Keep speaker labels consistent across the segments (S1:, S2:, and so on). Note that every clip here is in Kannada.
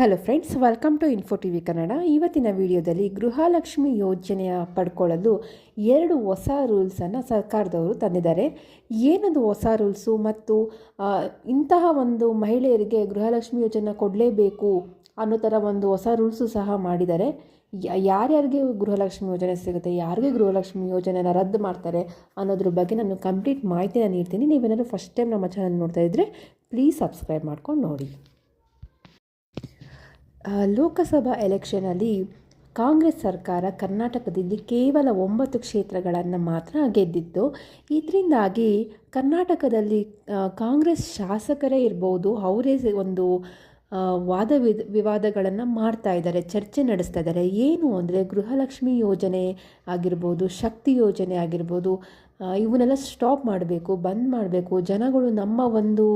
S1: Hello friends welcome to Info T V Kannada ಇವತ್ತಿನ ವಿಡಿಯೋದಲ್ಲಿ ಗೃಹಲಕ್ಷ್ಮಿ ಯೋಜನೆಯ ಪಡ್ಕೊಳ್ಳಲು ಎರಡು ಹೊಸ ರೂಲ್ಸನ್ನು ಸರ್ಕಾರದವರು ತಂದಿದ್ದಾರೆ. ಏನದು ಹೊಸ ರೂಲ್ಸು ಮತ್ತು ಇಂತಹ ಒಂದು ಮಹಿಳೆಯರಿಗೆ ಗೃಹಲಕ್ಷ್ಮಿ ಯೋಜನೆ ಕೊಡಲೇಬೇಕು ಅನ್ನೋ ಥರ ಒಂದು ಹೊಸ ರೂಲ್ಸು ಸಹ ಮಾಡಿದ್ದಾರೆ. ಯಾರ್ಯಾರಿಗೆ ಗೃಹಲಕ್ಷ್ಮಿ ಯೋಜನೆ ಸಿಗುತ್ತೆ, ಯಾರಿಗೆ ಗೃಹಲಕ್ಷ್ಮಿ ಯೋಜನೆನ ರದ್ದು ಮಾಡ್ತಾರೆ ಅನ್ನೋದ್ರ ಬಗ್ಗೆ ನಾನು ಕಂಪ್ಲೀಟ್ ಮಾಹಿತಿನ ನೀಡ್ತೀನಿ. ನೀವೇನಾದರೂ ಫಸ್ಟ್ ಟೈಮ್ ನಮ್ಮ ಚಾನಲ್ ನೋಡ್ತಾ ಇದ್ದರೆ ಪ್ಲೀಸ್ ಸಬ್ಸ್ಕ್ರೈಬ್ ಮಾಡ್ಕೊಂಡು ನೋಡಿ. ಲೋಕಸಭಾ ಎಲೆಕ್ಷನಲ್ಲಿ ಕಾಂಗ್ರೆಸ್ ಸರ್ಕಾರ ಕರ್ನಾಟಕದಲ್ಲಿ ಕೇವಲ ಒಂಬತ್ತು ಕ್ಷೇತ್ರಗಳನ್ನು ಮಾತ್ರ ಗೆದ್ದಿತ್ತು. ಇದರಿಂದಾಗಿ ಕರ್ನಾಟಕದಲ್ಲಿ ಕಾಂಗ್ರೆಸ್ ಶಾಸಕರೇ ಇರ್ಬೋದು, ಅವರೇ ಒಂದು ವಾದ ವಿದ್, ವಿವಾದಗಳನ್ನು ಮಾಡ್ತಾ ಇದ್ದಾರೆ, ಚರ್ಚೆ ನಡೆಸ್ತಾ ಇದ್ದಾರೆ. ಏನು ಅಂದರೆ ಗೃಹಲಕ್ಷ್ಮಿ ಯೋಜನೆ ಆಗಿರ್ಬೋದು, ಶಕ್ತಿ ಯೋಜನೆ ಆಗಿರ್ಬೋದು ಇವನ್ನೆಲ್ಲ ಸ್ಟಾಪ್ ಮಾಡಬೇಕು, ಬಂದ್ ಮಾಡಬೇಕು. ಜನಗಳು ನಮ್ಮ ಒಂದು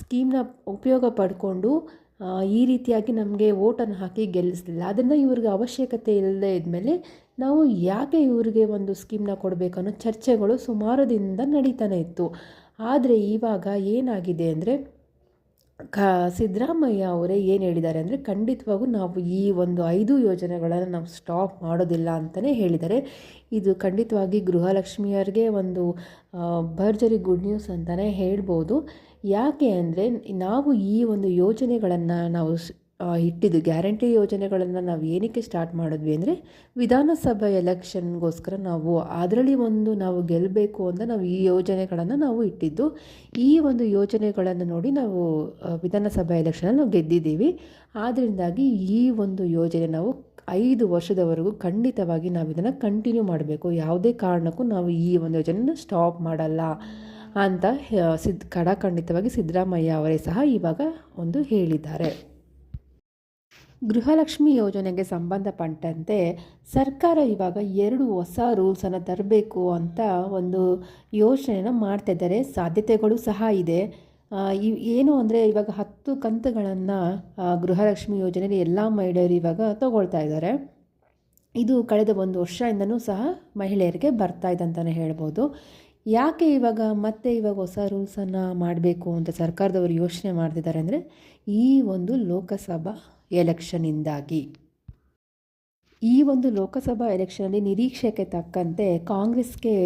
S1: ಸ್ಕೀಮ್ನ ಉಪಯೋಗ ಪಡ್ಕೊಂಡು ಈ ರೀತಿಯಾಗಿ ನಮಗೆ ಓಟನ್ನು ಹಾಕಿ ಗೆಲ್ಲಿಸಲಿಲ್ಲ. ಅದನ್ನು ಇವ್ರಿಗೆ ಅವಶ್ಯಕತೆ ಇಲ್ಲದೆ ಇದ್ಮೇಲೆ ನಾವು ಯಾಕೆ ಇವರಿಗೆ ಒಂದು ಸ್ಕೀಮ್ನ ಕೊಡಬೇಕು ಅನ್ನೋ ಚರ್ಚೆಗಳು ಸುಮಾರು ದಿನದಿಂದ ನಡೀತಾನೆ ಇತ್ತು. ಆದರೆ ಇವಾಗ ಏನಾಗಿದೆ ಅಂದರೆ, ಕ, ಸಿದ್ದರಾಮಯ್ಯ ಅವರೇ ಏನು ಹೇಳಿದ್ದಾರೆ ಅಂದರೆ, ಖಂಡಿತವಾಗೂ ನಾವು ಈ ಒಂದು ಐದು ಯೋಜನೆಗಳನ್ನು ನಾವು ಸ್ಟಾಪ್ ಮಾಡೋದಿಲ್ಲ ಅಂತಲೇ ಹೇಳಿದ್ದಾರೆ. ಇದು ಖಂಡಿತವಾಗಿ ಗೃಹಲಕ್ಷ್ಮಿಯರಿಗೆ ಒಂದು ಭರ್ಜರಿ ಗುಡ್ ನ್ಯೂಸ್ ಅಂತಲೇ ಹೇಳ್ಬೋದು. ಯಾಕೆ ಅಂದರೆ ನಾವು ಈ ಒಂದು ಯೋಜನೆಗಳನ್ನು ನಾವು ಇಟ್ಟಿದ್ದು, ಗ್ಯಾರಂಟಿ ಯೋಜನೆಗಳನ್ನು ನಾವು ಏನಕ್ಕೆ ಸ್ಟಾರ್ಟ್ ಮಾಡಿದ್ವಿ ಅಂದರೆ ವಿಧಾನಸಭೆ ಎಲೆಕ್ಷನ್ಗೋಸ್ಕರ ನಾವು ಅದರಲ್ಲಿ ಒಂದು ನಾವು ಗೆಲ್ಲಬೇಕು ಅಂತ ನಾವು ಈ ಯೋಜನೆಗಳನ್ನು ನಾವು ಇಟ್ಟಿದ್ದು. ಈ ಒಂದು ಯೋಜನೆಗಳನ್ನು ನೋಡಿ ನಾವು ವಿಧಾನಸಭಾ ಎಲೆಕ್ಷನಲ್ಲಿ ನಾವು ಗೆದ್ದಿದ್ದೀವಿ. ಆದ್ದರಿಂದಾಗಿ ಈ ಒಂದು ಯೋಜನೆ ನಾವು ಐದು ವರ್ಷದವರೆಗೂ ಖಂಡಿತವಾಗಿ ನಾವು ಇದನ್ನು ಕಂಟಿನ್ಯೂ ಮಾಡಬೇಕು. ಯಾವುದೇ ಕಾರಣಕ್ಕೂ ನಾವು ಈ ಒಂದು ಯೋಜನೆಯನ್ನು ಸ್ಟಾಪ್ ಮಾಡಲ್ಲ. ಅಂತ ಸಿದ್, ಖಡಾಖಂಡಿತವಾಗಿ ಸಿದ್ದರಾಮಯ್ಯ ಅವರೇ ಸಹ ಇವಾಗ ಒಂದು ಹೇಳಿದ್ದಾರೆ. ಗೃಹಲಕ್ಷ್ಮಿ ಯೋಜನೆಗೆ ಸಂಬಂಧಪಟ್ಟಂತೆ ಸರ್ಕಾರ ಇವಾಗ ಎರಡು ಹೊಸ ರೂಲ್ಸನ್ನು ತರಬೇಕು ಅಂತ ಒಂದು ಯೋಚನೆನ ಮಾಡ್ತಾ ಇದ್ದಾರೆ. ಸಾಧ್ಯತೆಗಳು ಸಹ ಇದೆ. ಇವ್ ಏನು ಅಂದರೆ ಇವಾಗ ಹತ್ತು ಕಂತುಗಳನ್ನು ಗೃಹಲಕ್ಷ್ಮಿ ಯೋಜನೆಯಲ್ಲಿ ಎಲ್ಲ ಮಹಿಳೆಯರು ಇವಾಗ ತಗೊಳ್ತಾ ಇದ್ದಾರೆ. ಇದು ಕಳೆದ ಒಂದು ವರ್ಷದಿಂದನೂ ಸಹ ಮಹಿಳೆಯರಿಗೆ ಬರ್ತಾ ಇದೆ ಅಂತಲೇ ಹೇಳ್ಬೋದು. ಯಾಕೆ ಇವಾಗ ಮತ್ತೆ ಇವಾಗ ಹೊಸ ರೂಲ್ಸನ್ನು ಮಾಡಬೇಕು ಅಂತ ಸರ್ಕಾರದವರು ಯೋಚನೆ ಮಾಡ್ತಿದ್ದಾರೆ ಅಂದರೆ ಈ ಒಂದು ಲೋಕಸಭಾ ಎಲೆಕ್ಷನ್ನಿಂದಾಗಿ. ಈ ಒಂದು ಲೋಕಸಭಾ ಎಲೆಕ್ಷನಲ್ಲಿ ನಿರೀಕ್ಷೆಗೆ ತಕ್ಕಂತೆ ಕಾಂಗ್ರೆಸ್ಗೆ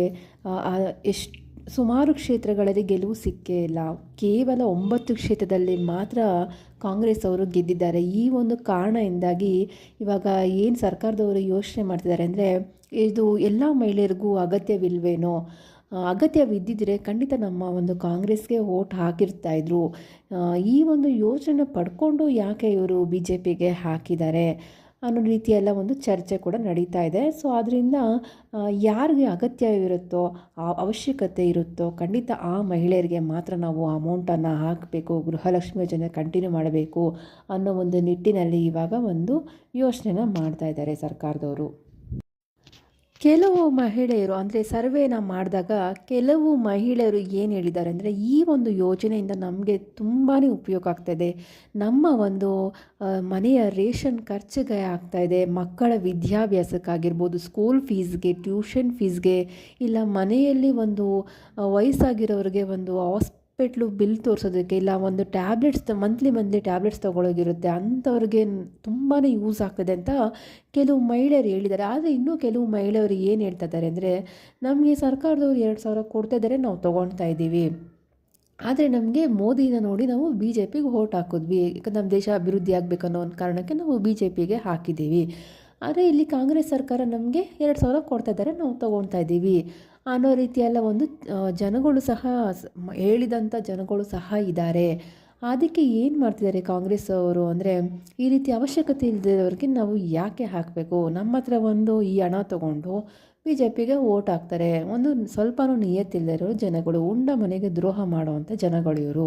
S1: ಎಷ್ಟು, ಸುಮಾರು ಕ್ಷೇತ್ರಗಳಲ್ಲಿ ಗೆಲುವು ಸಿಕ್ಕೇ ಇಲ್ಲ. ಕೇವಲ ಒಂಬತ್ತು ಕ್ಷೇತ್ರದಲ್ಲಿ ಮಾತ್ರ ಕಾಂಗ್ರೆಸ್ ಅವರು ಗೆದ್ದಿದ್ದಾರೆ. ಈ ಒಂದು ಕಾರಣದಿಂದಾಗಿ ಇವಾಗ ಏನು ಸರ್ಕಾರದವರು ಯೋಚನೆ ಮಾಡ್ತಿದ್ದಾರೆ ಅಂದರೆ, ಇದು ಎಲ್ಲ ಮಹಿಳೆಯರಿಗೂ ಅಗತ್ಯವಿಲ್ವೇನೋ? ಆ, ಅಗತ್ಯವಿದ್ದಿದ್ರೆ ಖಂಡಿತ ನಮ್ಮ ಒಂದು ಕಾಂಗ್ರೆಸ್ಗೆ ಹಾಕಿರ್ತಾ ಇದ್ರು. ಈ ಒಂದು ಯೋಚನೆ ಪಡ್ಕೊಂಡು ಯಾಕೆ ಇವರು ಬಿ ಜೆ ಪಿಗೆ ಹಾಕಿದ್ದಾರೆ ಅನ್ನೋ ರೀತಿಯೆಲ್ಲ ಒಂದು ಚರ್ಚೆ ಕೂಡ ನಡೀತಾ ಇದೆ. ಸೊ ಅದರಿಂದ ಯಾರಿಗೆ ಅಗತ್ಯವಿರುತ್ತೋ ಆ ಅವಶ್ಯಕತೆ ಇರುತ್ತೋ ಖಂಡಿತ ಆ ಮಹಿಳೆಯರಿಗೆ ಮಾತ್ರ ನಾವು ಅಮೌಂಟನ್ನು ಹಾಕಬೇಕು ಗೃಹಲಕ್ಷ್ಮಿ ಯೋಜನೆ ಕಂಟಿನ್ಯೂ ಮಾಡಬೇಕು ಅನ್ನೋ ಒಂದು ನಿಟ್ಟಿನಲ್ಲಿ ಇವಾಗ ಒಂದು ಯೋಚನೆನ ಮಾಡ್ತಾ ಇದ್ದಾರೆ ಸರ್ಕಾರದವರು. ಕೆಲವು ಮಹಿಳೆಯರು, ಅಂದರೆ ಸರ್ವೇನ ಮಾಡಿದಾಗ ಕೆಲವು ಮಹಿಳೆಯರು ಏನು ಹೇಳಿದ್ದಾರೆ ಅಂದರೆ, ಈ ಒಂದು ಯೋಜನೆಯಿಂದ ನಮಗೆ ತುಂಬಾ ಉಪಯೋಗ ಆಗ್ತಾಯಿದೆ ನಮ್ಮ ಒಂದು ಮನೆಯ ರೇಷನ್ ಖರ್ಚಿಗೆ ಆಗ್ತಾಯಿದೆ ಮಕ್ಕಳ ವಿದ್ಯಾಭ್ಯಾಸಕ್ಕಾಗಿರ್ಬೋದು, ಸ್ಕೂಲ್ ಫೀಸ್ಗೆ, ಟ್ಯೂಷನ್ ಫೀಸ್ಗೆ, ಇಲ್ಲ ಮನೆಯಲ್ಲಿ ಒಂದು ವಯಸ್ಸಾಗಿರೋರಿಗೆ ಒಂದು ಹಾಸ್ಪಿಟ್ಲು ಬಿಲ್ ತೋರಿಸೋದಕ್ಕೆ ಇಲ್ಲ, ಒಂದು ಟ್ಯಾಬ್ಲೆಟ್ಸ್ ಮಂತ್ಲಿ ಮಂತ್ಲಿ ಟ್ಯಾಬ್ಲೆಟ್ಸ್ ತೊಗೊಳೋದಿರುತ್ತೆ ಅಂಥವ್ರಿಗೆ ತುಂಬಾ ಯೂಸ್ ಆಗ್ತದೆ ಅಂತ ಕೆಲವು ಮಹಿಳೆಯರು ಹೇಳಿದ್ದಾರೆ. ಆದರೆ ಇನ್ನೂ ಕೆಲವು ಮಹಿಳೆಯರು ಏನು ಹೇಳ್ತಾ ಇದ್ದಾರೆ ಅಂದರೆ, ನಮಗೆ ಸರ್ಕಾರದವ್ರು ಎರಡು ಸಾವಿರ ಕೊಡ್ತಾ ಇದ್ದಾರೆ, ನಾವು ತೊಗೊಳ್ತಾ ಇದ್ದೀವಿ. ಆದರೆ ನಮಗೆ ಮೋದಿನ ನೋಡಿ ನಾವು ಬಿ ಜೆ ಪಿಗೆ ಓಟ್ ಹಾಕಿದ್ವಿ, ಯಾಕಂದ್ರೆ ನಮ್ಮ ದೇಶ ಅಭಿವೃದ್ಧಿ ಆಗಬೇಕನ್ನೋ ಒಂದು ಕಾರಣಕ್ಕೆ ನಾವು ಬಿ ಜೆ ಪಿಗೆ ಹಾಕಿದ್ದೀವಿ. ಆದರೆ ಇಲ್ಲಿ ಕಾಂಗ್ರೆಸ್ ಸರ್ಕಾರ ನಮಗೆ ಎರಡು ಸಾವಿರ ಕೊಡ್ತಾ ಇದ್ದಾರೆ, ನಾವು ತೊಗೊಳ್ತಾ ಇದ್ದೀವಿ. ಅನ್ನೋ ರೀತಿಯೆಲ್ಲ ಒಂದು ಜನಗಳು ಸಹ ಹೇಳಿದಂಥ ಜನಗಳು ಸಹ ಇದ್ದಾರೆ. ಅದಕ್ಕೆ ಏನು ಮಾಡ್ತಿದ್ದಾರೆ ಕಾಂಗ್ರೆಸ್ ಅವರು ಅಂದರೆ, ಈ ರೀತಿ ಅವಶ್ಯಕತೆ ಇಲ್ಲದವ್ರಿಗೆ ನಾವು ಯಾಕೆ ಹಾಕಬೇಕು? ನಮ್ಮ ಹತ್ರ ಒಂದು ಈ ಹಣ ತಗೊಂಡು ಬಿ ಜೆ ಪಿಗೆ ಓಟ್ ಹಾಕ್ತಾರೆ. ಒಂದು ಸ್ವಲ್ಪನೂ ನಿಯತ್ತಿಲ್ಲದಿರೋ ಜನಗಳು, ಉಂಡ ಮನೆಗೆ ದ್ರೋಹ ಮಾಡುವಂಥ ಜನಗಳು ಇವರು.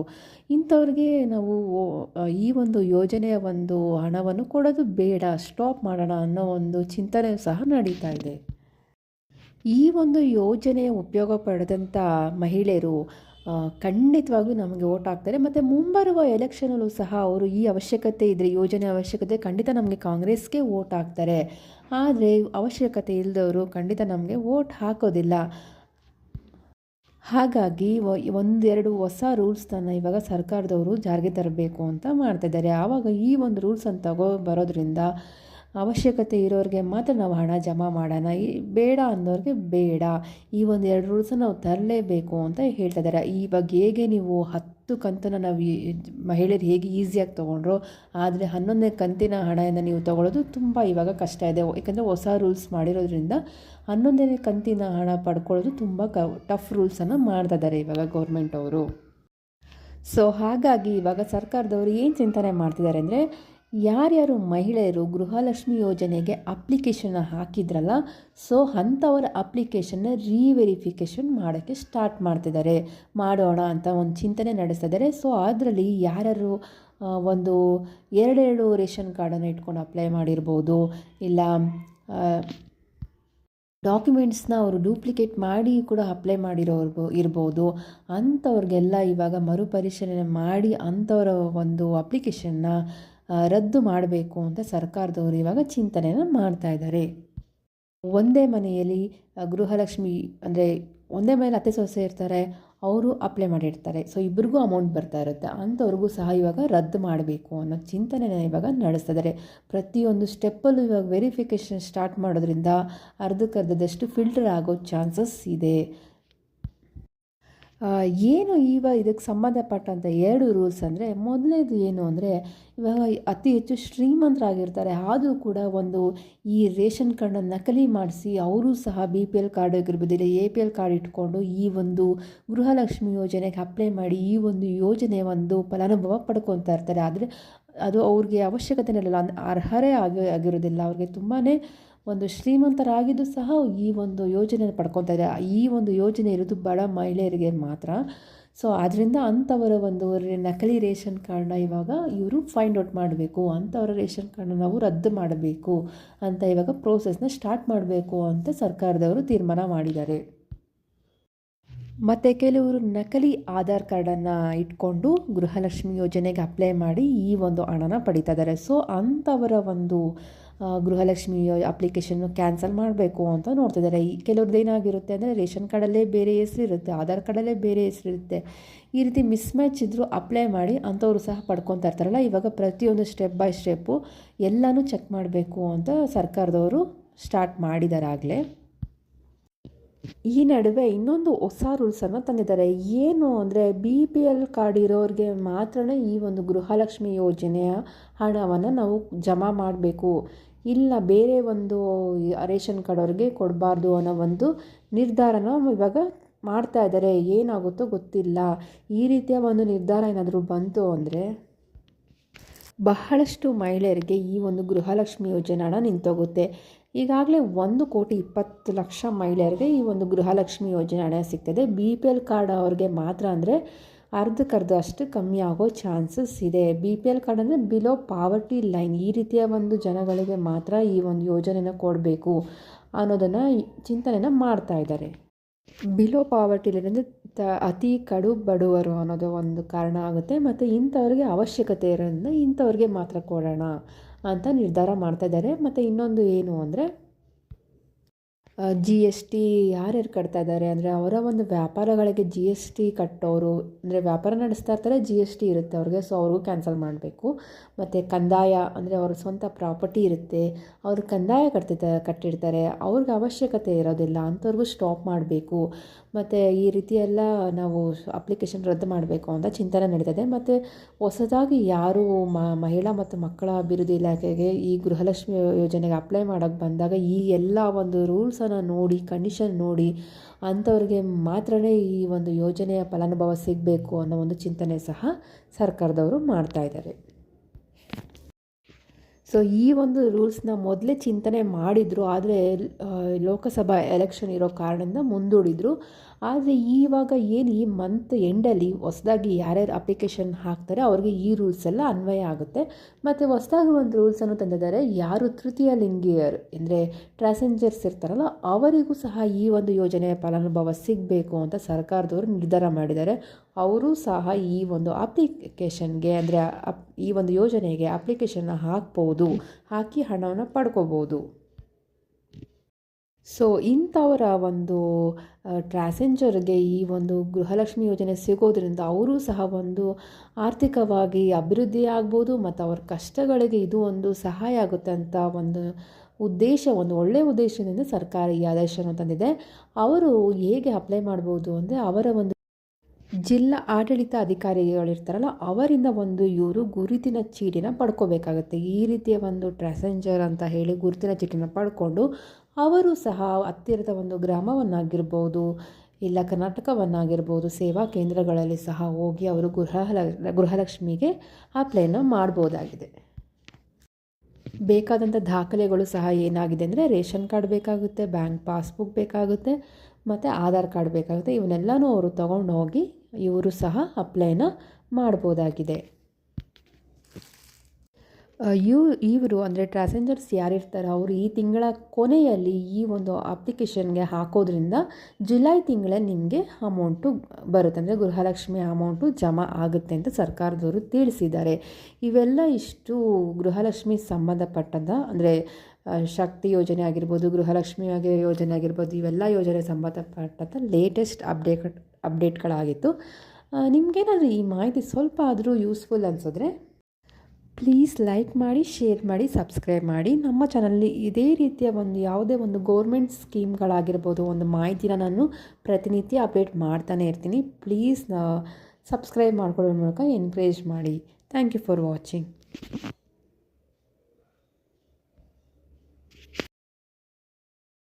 S1: ಇಂಥವ್ರಿಗೆ ನಾವು ಈ ಒಂದು ಯೋಜನೆಯ ಒಂದು ಹಣವನ್ನು ಕೊಡೋದು ಬೇಡ, ಸ್ಟಾಪ್ ಮಾಡೋಣ ಅನ್ನೋ ಒಂದು ಚಿಂತನೆ ಸಹ ನಡೀತಾ ಇದೆ. ಈ ಒಂದು ಯೋಜನೆಯ ಉಪಯೋಗ ಪಡೆದಂಥ ಮಹಿಳೆಯರು ಖಂಡಿತವಾಗಿಯೂ ನಮಗೆ ಓಟ್ ಹಾಕ್ತಾರೆ. ಮತ್ತು ಮುಂಬರುವ ಎಲೆಕ್ಷನಲ್ಲೂ ಸಹ ಅವರು ಈ ಅವಶ್ಯಕತೆ ಇದ್ದರೆ ಯೋಜನೆ ಅವಶ್ಯಕತೆ ಖಂಡಿತ ನಮಗೆ ಕಾಂಗ್ರೆಸ್ಗೆ ಓಟ್ ಹಾಕ್ತಾರೆ. ಆದರೆ ಅವಶ್ಯಕತೆ ಇಲ್ಲದವರು ಖಂಡಿತ ನಮಗೆ ಓಟ್ ಹಾಕೋದಿಲ್ಲ. ಹಾಗಾಗಿ ಒಂದೆರಡು ಹೊಸ ರೂಲ್ಸ್ನ ಇವಾಗ ಸರ್ಕಾರದವರು ಜಾರಿಗೆ ತರಬೇಕು ಅಂತ ಮಾಡ್ತಿದ್ದಾರೆ ಆವಾಗ ಈ ಒಂದು ರೂಲ್ಸನ್ನು ತಗೋ ಬರೋದ್ರಿಂದ ಅವಶ್ಯಕತೆ ಇರೋರಿಗೆ ಮಾತ್ರ ನಾವು ಹಣ ಜಮಾ ಮಾಡೋಣ. ಈ ಬೇಡ ಅನ್ನೋರಿಗೆ ಬೇಡ. ಈ ಒಂದು ಎರಡು ರೂಲ್ಸನ್ನು ನಾವು ತರಲೇಬೇಕು ಅಂತ ಹೇಳ್ತಾ ಇದ್ದಾರೆ. ಇವಾಗ ಹೇಗೆ ನೀವು ಹತ್ತು ಕಂತನ್ನು ನಾವು ಮಹಿಳೆಯರು ಹೇಗೆ ಈಸಿಯಾಗಿ ತೊಗೊಂಡ್ರು, ಆದರೆ ಹನ್ನೊಂದನೇ ಕಂತಿನ ಹಣವನ್ನು ನೀವು ತೊಗೊಳ್ಳೋದು ತುಂಬ ಇವಾಗ ಕಷ್ಟ ಇದೆ. ಯಾಕಂದರೆ ಹೊಸ ರೂಲ್ಸ್ ಮಾಡಿರೋದ್ರಿಂದ ಹನ್ನೊಂದನೇ ಕಂತಿನ ಹಣ ಪಡ್ಕೊಳ್ಳೋದು ತುಂಬ ಕ ಟಫ್ ರೂಲ್ಸನ್ನು ಮಾಡ್ತಾ ಇದ್ದಾರೆ ಇವಾಗ ಗೌರ್ಮೆಂಟ್ ಅವರು. ಸೊ ಹಾಗಾಗಿ ಇವಾಗ ಸರ್ಕಾರದವರು ಏನು ಚಿಂತನೆ ಮಾಡ್ತಿದ್ದಾರೆ ಅಂದರೆ ಯಾರ್ಯಾರು ಮಹಿಳೆಯರು ಗೃಹಲಕ್ಷ್ಮಿ ಯೋಜನೆಗೆ ಅಪ್ಲಿಕೇಶನ್ ಹಾಕಿದ್ರಲ್ಲ ಸೊ ಅಂಥವರ ಅಪ್ಲಿಕೇಶನ್ನ ರೀವೆರಿಫಿಕೇಷನ್ ಮಾಡೋಕ್ಕೆ ಸ್ಟಾರ್ಟ್ ಮಾಡ್ತಿದ್ದಾರೆ. ಮಾಡೋಣ ಅಂತ ಒಂದು ಚಿಂತನೆ ನಡೆಸ್ತಿದ್ದಾರೆ ಸೊ ಅದರಲ್ಲಿ ಯಾರ್ಯಾರು ಒಂದು ಎರಡೆರಡು ರೇಷನ್ ಕಾರ್ಡನ್ನು ಇಟ್ಕೊಂಡು ಅಪ್ಲೈ ಮಾಡಿರ್ಬೋದು, ಇಲ್ಲ ಡಾಕ್ಯುಮೆಂಟ್ಸ್ನ ಅವರು ಡೂಪ್ಲಿಕೇಟ್ ಮಾಡಿ ಕೂಡ ಅಪ್ಲೈ ಮಾಡಿರೋರು ಇರ್ಬೋದು ಅಂಥವ್ರಿಗೆಲ್ಲ ಇವಾಗ ಮರುಪರಿಶೀಲನೆ ಮಾಡಿ ಅಂಥವರ ಒಂದು ಅಪ್ಲಿಕೇಶನ್ನ ರದ್ದು ಮಾಡಬೇಕು ಅಂತ ಸರ್ಕಾರದವರು ಇವಾಗ ಚಿಂತನೆಯನ್ನು ಮಾಡ್ತಾ ಇದ್ದಾರೆ. ಒಂದೇ ಮನೆಯಲ್ಲಿ ಗೃಹಲಕ್ಷ್ಮಿ ಅಂದರೆ ಒಂದೇ ಮನೇಲಿ ಅತ್ತೆ ಸೊಸೆ ಇರ್ತಾರೆ, ಅವರು ಅಪ್ಲೈ ಮಾಡಿರ್ತಾರೆ. ಸೊ ಇಬ್ಬರಿಗೂ ಅಮೌಂಟ್ ಬರ್ತಾ ಇರುತ್ತೆ. ಅಂಥವ್ರಿಗೂ ಸಹ ಇವಾಗ ರದ್ದು ಮಾಡಬೇಕು ಅನ್ನೋ ಚಿಂತನೆನ ಇವಾಗ ನಡೆಸ್ತಾ ಇದ್ದಾರೆ. ಪ್ರತಿಯೊಂದು ಸ್ಟೆಪ್ಪಲ್ಲೂ ಇವಾಗ ವೆರಿಫಿಕೇಷನ್ ಸ್ಟಾರ್ಟ್ ಮಾಡೋದ್ರಿಂದ ಅರ್ಧಕ್ಕರ್ಧದಷ್ಟು ಫಿಲ್ಟರ್ ಆಗೋ ಚಾನ್ಸಸ್ ಇದೆ. ಏನು ಈಗ ಇದಕ್ಕೆ ಸಂಬಂಧಪಟ್ಟಂಥ ಎರಡು ರೂಲ್ಸ್ ಅಂದರೆ ಮೊದಲನೇದು ಏನು ಅಂದರೆ ಇವಾಗ ಅತಿ ಹೆಚ್ಚು ಶ್ರೀಮಂತರಾಗಿರ್ತಾರೆ, ಆದರೂ ಕೂಡ ಒಂದು ಈ ರೇಷನ್ ಕಾರ್ಡನ್ನು ನಕಲಿ ಮಾಡಿಸಿ ಅವರು ಸಹ ಬಿ ಪಿ ಎಲ್ ಕಾರ್ಡ್ ಆಗಿರ್ಬೋದು, ಇಲ್ಲ ಎ ಪಿ ಎಲ್ ಕಾರ್ಡ್ ಇಟ್ಕೊಂಡು ಈ ಒಂದು ಗೃಹಲಕ್ಷ್ಮಿ ಯೋಜನೆಗೆ ಅಪ್ಲೈ ಮಾಡಿ ಈ ಒಂದು ಯೋಜನೆ ಒಂದು ಫಲಾನುಭವ ಪಡ್ಕೊತಾ ಇರ್ತಾರೆ. ಆದರೆ ಅದು ಅವ್ರಿಗೆ ಅವಶ್ಯಕತೆ ಇರಲ್ಲ, ಅರ್ಹರೇ ಆಗಿ ಆಗಿರೋದಿಲ್ಲ. ಅವ್ರಿಗೆ ತುಂಬಾ ಒಂದು ಶ್ರೀಮಂತರಾಗಿದ್ದು ಸಹ ಈ ಒಂದು ಯೋಜನೆಯನ್ನು ಪಡ್ಕೊತಾ ಇದೆ. ಈ ಒಂದು ಯೋಜನೆ ಇರೋದು ಬಡ ಮಹಿಳೆಯರಿಗೆ ಮಾತ್ರ. ಸೊ ಅದರಿಂದ ಅಂಥವರ ಒಂದು ನಕಲಿ ರೇಷನ್ ಕಾರ್ಡ್ನ ಇವಾಗ ಇವರು ಫೈಂಡ್ ಔಟ್ ಮಾಡಬೇಕು. ಅಂಥವರ ರೇಷನ್ ಕಾರ್ಡ್ನ ನಾವು ರದ್ದು ಮಾಡಬೇಕು ಅಂತ ಇವಾಗ ಪ್ರೋಸೆಸ್ನ ಸ್ಟಾರ್ಟ್ ಮಾಡಬೇಕು ಅಂತ ಸರ್ಕಾರದವರು ತೀರ್ಮಾನ ಮಾಡಿದ್ದಾರೆ. ಮತ್ತು ಕೆಲವರು ನಕಲಿ ಆಧಾರ್ ಕಾರ್ಡನ್ನು ಇಟ್ಕೊಂಡು ಗೃಹಲಕ್ಷ್ಮಿ ಯೋಜನೆಗೆ ಅಪ್ಲೈ ಮಾಡಿ ಈ ಒಂದು ಹಣನ ಪಡಿತಾ ಇದ್ದಾರೆ. ಸೊ ಅಂಥವರ ಒಂದು ಗೃಹಲಕ್ಷ್ಮಿ ಅಪ್ಲಿಕೇಶನ್ನು ಕ್ಯಾನ್ಸಲ್ ಮಾಡಬೇಕು ಅಂತ ನೋಡ್ತಿದ್ದಾರೆ ಈ ಕೆಲವ್ರದ್ದು ಏನಾಗಿರುತ್ತೆ ಅಂದರೆ ರೇಷನ್ ಕಾರ್ಡಲ್ಲೇ ಬೇರೆ ಹೆಸರಿರುತ್ತೆ ಆಧಾರ್ ಕಾರ್ಡಲ್ಲೇ ಬೇರೆ ಹೆಸರು ಇರುತ್ತೆ. ಈ ರೀತಿ ಮಿಸ್ ಮ್ಯಾಚ್ ಇದ್ದರೂ ಅಪ್ಲೈ ಮಾಡಿ ಅಂಥವ್ರು ಸಹ ಪಡ್ಕೊತಾ ಇರ್ತಾರಲ್ಲ, ಇವಾಗ ಪ್ರತಿಯೊಂದು ಸ್ಟೆಪ್ ಬೈ ಸ್ಟೆಪ್ಪು ಎಲ್ಲನೂ ಚೆಕ್ ಮಾಡಬೇಕು ಅಂತ ಸರ್ಕಾರದವರು ಸ್ಟಾರ್ಟ್ ಮಾಡಿದ್ದಾರೆ ಆಗಲೇ ಈ ನಡುವೆ ಇನ್ನೊಂದು ಹೊಸ ರೂಲ್ಸನ್ನು ತಂದಿದ್ದಾರೆ. ಏನು ಅಂದರೆ ಬಿ ಪಿ ಎಲ್ ಕಾರ್ಡ್ ಇರೋರಿಗೆ ಮಾತ್ರನೇ ಈ ಒಂದು ಗೃಹಲಕ್ಷ್ಮಿ ಯೋಜನೆಯ ಹಣವನ್ನು ನಾವು ಜಮಾ ಮಾಡಬೇಕು. ಇಲ್ಲ ಬೇರೆ ಒಂದು ರೇಷನ್ ಕಾರ್ಡ್ ಅವ್ರಿಗೆ ಕೊಡಬಾರ್ದು ಅನ್ನೋ ಒಂದು ನಿರ್ಧಾರನ ಇವಾಗ ಮಾಡ್ತಾ ಇದ್ದಾರೆ. ಏನಾಗುತ್ತೋ ಗೊತ್ತಿಲ್ಲ. ಈ ರೀತಿಯ ಒಂದು ನಿರ್ಧಾರ ಏನಾದರೂ ಬಂತು ಅಂದರೆ ಬಹಳಷ್ಟು ಮಹಿಳೆಯರಿಗೆ ಈ ಒಂದು ಗೃಹಲಕ್ಷ್ಮಿ ಯೋಜನೆ ಹಣ ನಿಂತೋಗುತ್ತೆ. ಈಗಾಗಲೇ ಒಂದು ಕೋಟಿ ಇಪ್ಪತ್ತು ಲಕ್ಷ ಮಹಿಳೆಯರಿಗೆ ಈ ಒಂದು ಗೃಹಲಕ್ಷ್ಮಿ ಯೋಜನೆ ಹಣ ಸಿಗ್ತದೆ. ಬಿ ಪಿ ಎಲ್ ಕಾರ್ಡ್ ಅವ್ರಿಗೆ ಮಾತ್ರ ಅಂದರೆ ಅರ್ಧಕ್ಕರ್ಧ ಅಷ್ಟು ಕಮ್ಮಿ ಆಗೋ ಚಾನ್ಸಸ್ ಇದೆ. ಬಿ ಪಿ ಎಲ್ ಕಾರ್ಡ್ ಅಂದರೆ ಬಿಲೋ ಪಾವರ್ಟಿ ಲೈನ್ ಈ ರೀತಿಯ ಒಂದು ಜನಗಳಿಗೆ ಮಾತ್ರ ಈ ಒಂದು ಯೋಜನೆನ ಕೊಡಬೇಕು ಅನ್ನೋದನ್ನು ಚಿಂತನೆನ ಮಾಡ್ತಾ ಇದ್ದಾರೆ. ಬಿಲೋ ಪಾವರ್ಟಿ ಲೈನ್ ಅಂದರೆ ತ ಅತಿ ಕಡು ಬಡವರು ಅನ್ನೋದು ಒಂದು ಕಾರಣ ಆಗುತ್ತೆ. ಮತ್ತು ಇಂಥವ್ರಿಗೆ ಅವಶ್ಯಕತೆ ಇರೋದ್ರಿಂದ ಇಂಥವ್ರಿಗೆ ಮಾತ್ರ ಕೊಡೋಣ ಅಂತ ನಿರ್ಧಾರ ಮಾಡ್ತಾ ಇದ್ದಾರೆ. ಮತ್ತು ಇನ್ನೊಂದು ಏನು ಅಂದರೆ ಜಿ ಎಸ್ ಟಿ ಯಾರ್ಯಾರು ಕಟ್ತಾ ಇದ್ದಾರೆ? ಅಂದರೆ ಅವರ ಒಂದು ವ್ಯಾಪಾರಗಳಿಗೆ ಜಿ ಎಸ್ ಟಿ ಕಟ್ಟೋರು, ಅಂದರೆ ವ್ಯಾಪಾರ ನಡೆಸ್ತಾ ಇರ್ತಾರೆ ಜಿ ಎಸ್ ಟಿ ಇರುತ್ತೆ ಅವ್ರಿಗೆ. ಸೊ ಅವ್ರಿಗೂ ಕ್ಯಾನ್ಸಲ್ ಮಾಡಬೇಕು. ಮತ್ತು ಕಂದಾಯ, ಅಂದರೆ ಅವ್ರ ಸ್ವಂತ ಪ್ರಾಪರ್ಟಿ ಇರುತ್ತೆ. ಅವರು ಕಂದಾಯ ಕಟ್ತಿದ್ದ, ಕಟ್ಟಿರ್ತಾರೆ. ಅವ್ರಿಗೆ ಅವಶ್ಯಕತೆ ಇರೋದಿಲ್ಲ. ಅಂಥವ್ರಿಗೂ ಸ್ಟಾಪ್ ಮಾಡಬೇಕು. ಮತ್ತು ಈ ರೀತಿಯೆಲ್ಲ ನಾವು ಅಪ್ಲಿಕೇಶನ್ ರದ್ದು ಮಾಡಬೇಕು ಅಂತ ಚಿಂತನೆ ನಡೀತದೆ. ಮತ್ತು ಹೊಸದಾಗಿ ಯಾರು ಮಹಿಳಾ ಮತ್ತು ಮಕ್ಕಳ ಅಭಿವೃದ್ಧಿ ಇಲಾಖೆಗೆ ಈ ಗೃಹಲಕ್ಷ್ಮಿ ಯೋಜನೆಗೆ ಅಪ್ಲೈ ಮಾಡೋಕ್ಕೆ ಬಂದಾಗ ಈ ಎಲ್ಲ ಒಂದು ರೂಲ್ಸನ್ನು ನೋಡಿ ಕಂಡೀಷನ್ ನೋಡಿ ಅಂಥವ್ರಿಗೆ ಮಾತ್ರನೇ ಈ ಒಂದು ಯೋಜನೆಯ ಫಲಾನುಭವ ಸಿಗಬೇಕು ಅನ್ನೋ ಒಂದು ಚಿಂತನೆ ಸಹ ಸರ್ಕಾರದವರು ಮಾಡ್ತಾ ಇದ್ದಾರೆ. ಸೊ ಈ ಒಂದು ರೂಲ್ಸ್ನ ಮೊದಲೇ ಚಿಂತನೆ ಮಾಡಿದರು, ಆದರೆ ಲೋಕಸಭಾ ಎಲೆಕ್ಷನ್ ಇರೋ ಕಾರಣದಿಂದ ಮುಂದೂಡಿದರು. ಆದರೆ ಈವಾಗ ಏನು ಈ ಮಂತ್ ಎಂಡಲ್ಲಿ ಹೊಸದಾಗಿ ಯಾರ್ಯಾರು ಅಪ್ಲಿಕೇಶನ್ ಹಾಕ್ತಾರೆ ಅವ್ರಿಗೆ ಈ ರೂಲ್ಸ್ ಎಲ್ಲ ಅನ್ವಯ ಆಗುತ್ತೆ. ಮತ್ತು ಹೊಸದಾಗಿ ಒಂದು ರೂಲ್ಸನ್ನು ತಂದಿದ್ದಾರೆ. ಯಾರು ತೃತೀಯ ಲಿಂಗಿಯರ್ ಅಂದರೆ ಟ್ರಾಸೆಂಜರ್ಸ್ ಇರ್ತಾರಲ್ಲ, ಅವರಿಗೂ ಸಹ ಈ ಒಂದು ಯೋಜನೆಯ ಫಲಾನುಭವ ಸಿಗಬೇಕು ಅಂತ ಸರ್ಕಾರದವರು ನಿರ್ಧಾರ ಮಾಡಿದ್ದಾರೆ. ಅವರು ಸಹ ಈ ಒಂದು ಅಪ್ಲಿಕೇಶನ್ಗೆ ಅಂದರೆ ಅಪ್ ಈ ಒಂದು ಯೋಜನೆಗೆ ಅಪ್ಲಿಕೇಶನ್ನ ಹಾಕ್ಬೋದು, ಹಾಕಿ ಹಣವನ್ನು ಪಡ್ಕೋಬೋದು. ಸೊ ಇಂಥವರ ಒಂದು ಟ್ರಾಸೆಂಜರ್ಗೆ ಈ ಒಂದು ಗೃಹಲಕ್ಷ್ಮಿ ಯೋಜನೆ ಸಿಗೋದ್ರಿಂದ ಅವರು ಸಹ ಒಂದು ಆರ್ಥಿಕವಾಗಿ ಅಭಿವೃದ್ಧಿ ಆಗ್ಬೋದು ಮತ್ತು ಅವ್ರ ಕಷ್ಟಗಳಿಗೆ ಇದು ಒಂದು ಸಹಾಯ ಆಗುತ್ತೆ ಅಂತ ಒಂದು ಉದ್ದೇಶ, ಒಂದು ಒಳ್ಳೆಯ ಉದ್ದೇಶದಿಂದ ಸರ್ಕಾರ ಈ ಆದೇಶವನ್ನು ತಂದಿದೆ. ಅವರು ಹೇಗೆ ಅಪ್ಲೈ ಮಾಡ್ಬೋದು ಅಂದರೆ ಅವರ ಒಂದು ಜಿಲ್ಲಾ ಆಡಳಿತ ಅಧಿಕಾರಿಗಳಿರ್ತಾರಲ್ಲ, ಅವರಿಂದ ಒಂದು ಇವರು ಗುರುತಿನ ಚೀಟಿನ ಪಡ್ಕೋಬೇಕಾಗುತ್ತೆ. ಈ ರೀತಿಯ ಒಂದು ಟ್ರಾಸೆಂಜರ್ ಅಂತ ಹೇಳಿ ಗುರುತಿನ ಚೀಟಿನ ಪಡ್ಕೊಂಡು ಅವರು ಸಹ ಹತ್ತಿರದ ಒಂದು ಗ್ರಾಮವನ್ನಾಗಿರ್ಬೋದು, ಇಲ್ಲ ಕರ್ನಾಟಕವನ್ನಾಗಿರ್ಬೋದು, ಸೇವಾ ಕೇಂದ್ರಗಳಲ್ಲಿ ಸಹ ಹೋಗಿ ಅವರು ಗೃಹ ಗೃಹಲಕ್ಷ್ಮಿಗೆ ಅಪ್ಲೈನ ಮಾಡ್ಬೋದಾಗಿದೆ. ಬೇಕಾದಂಥ ದಾಖಲೆಗಳು ಸಹ ಏನಾಗಿದೆ ಅಂದರೆ ರೇಷನ್ ಕಾರ್ಡ್ ಬೇಕಾಗುತ್ತೆ, ಬ್ಯಾಂಕ್ ಪಾಸ್ಬುಕ್ ಬೇಕಾಗುತ್ತೆ, ಮತ್ತು ಆಧಾರ್ ಕಾರ್ಡ್ ಬೇಕಾಗುತ್ತೆ. ಇವನ್ನೆಲ್ಲನೂ ಅವರು ತೊಗೊಂಡು ಹೋಗಿ ಇವರು ಸಹ ಅಪ್ಲೈನ ಮಾಡ್ಬೋದಾಗಿದೆ. ಇವ್ ಇವರು ಅಂದರೆ ಟ್ರಾಸೆಂಜರ್ಸ್ ಯಾರಿರ್ತಾರೋ ಅವರು ಈ ತಿಂಗಳ ಕೊನೆಯಲ್ಲಿ ಈ ಒಂದು ಅಪ್ಲಿಕೇಶನ್ಗೆ ಹಾಕೋದ್ರಿಂದ ಜುಲೈ ತಿಂಗಳೇ ನಿಮಗೆ ಅಮೌಂಟು ಬರುತ್ತೆ. ಅಂದರೆ ಗೃಹಲಕ್ಷ್ಮಿ ಅಮೌಂಟು ಜಮಾ ಆಗುತ್ತೆ ಅಂತ ಸರ್ಕಾರದವರು ತಿಳಿಸಿದ್ದಾರೆ. ಇವೆಲ್ಲ ಇಷ್ಟು ಗೃಹಲಕ್ಷ್ಮಿ ಸಂಬಂಧಪಟ್ಟದ ಅಂದರೆ ಶಕ್ತಿ ಯೋಜನೆ ಆಗಿರ್ಬೋದು, ಗೃಹಲಕ್ಷ್ಮಿ ಯೋಜನೆ ಆಗಿರ್ಬೋದು, ಇವೆಲ್ಲ ಯೋಜನೆ ಸಂಬಂಧಪಟ್ಟಂಥ ಲೇಟೆಸ್ಟ್ ಅಪ್ಡೇಟ್ ಅಪ್ಡೇಟ್ಗಳಾಗಿತ್ತು ನಿಮಗೇನಾದರೂ ಈ ಮಾಹಿತಿ ಸ್ವಲ್ಪ ಆದರೂ ಯೂಸ್ಫುಲ್ ಅನಿಸಿದ್ರೆ ಪ್ಲೀಸ್ ಲೈಕ್ ಮಾಡಿ ಶೇರ್ ಮಾಡಿ ಸಬ್ಸ್ಕ್ರೈಬ್ ಮಾಡಿ. ನಮ್ಮ ಚಾನಲ್ಲಿ ಇದೇ ರೀತಿಯ ಒಂದು ಯಾವುದೇ ಒಂದು ಗೌರ್ಮೆಂಟ್ ಸ್ಕೀಮ್ಗಳಾಗಿರ್ಬೋದು ಒಂದು ಮಾಹಿತಿನ ನಾನು ಪ್ರತಿನಿತ್ಯ ಅಪ್ಡೇಟ್ ಮಾಡ್ತಾನೆ ಇರ್ತೀನಿ. ಪ್ಲೀಸ್ ಸಬ್ಸ್ಕ್ರೈಬ್ ಮಾಡ್ಕೊಳ್ಳೋ ಮೂಲಕ ಎನ್ಕರೇಜ್ ಮಾಡಿ. Thank you for watching